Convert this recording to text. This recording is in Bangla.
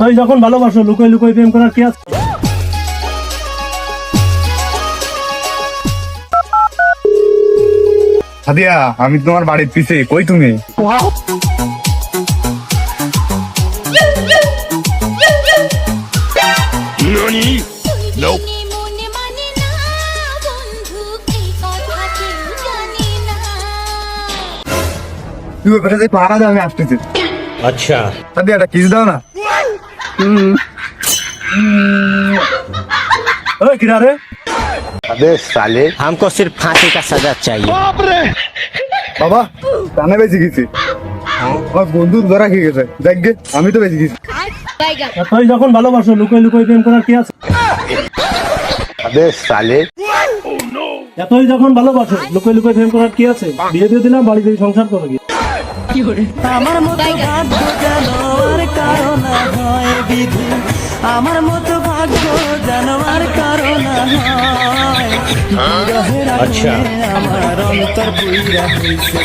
তাই যখন ভালোবাসো লুকোই লুকোই প্রেম করার কি আছে? সাদিয়া আমি তোমার বাড়ির পিছে। কই তুমি? আচ্ছা। সাদিয়া একটা কিছু দাও না। ওই কিরা রে हमको सिर्फ फांसी का सजा चाहिए বাবা কানে বেঁচে গেছি আমার বন্ধুর ধরা খেয়ে গেছে দেখ গে, আমি তো বেঁচে গেছি এতই যখন ভালোবাসো লুকোই লুকোই প্রেম করার কি আছে এতই যখন ভালোবাসো লুকোই লুকোই প্রেম করার কি আছে বিয়ে দিয়ে দিলাম বাড়ি দিয়ে সংসার করো গিয়ে আমার মতো বিধি। আমার মতো ভাগ্য জানোয়ার কারণ আগুনে আমার অন্তর পুইরা হইছে।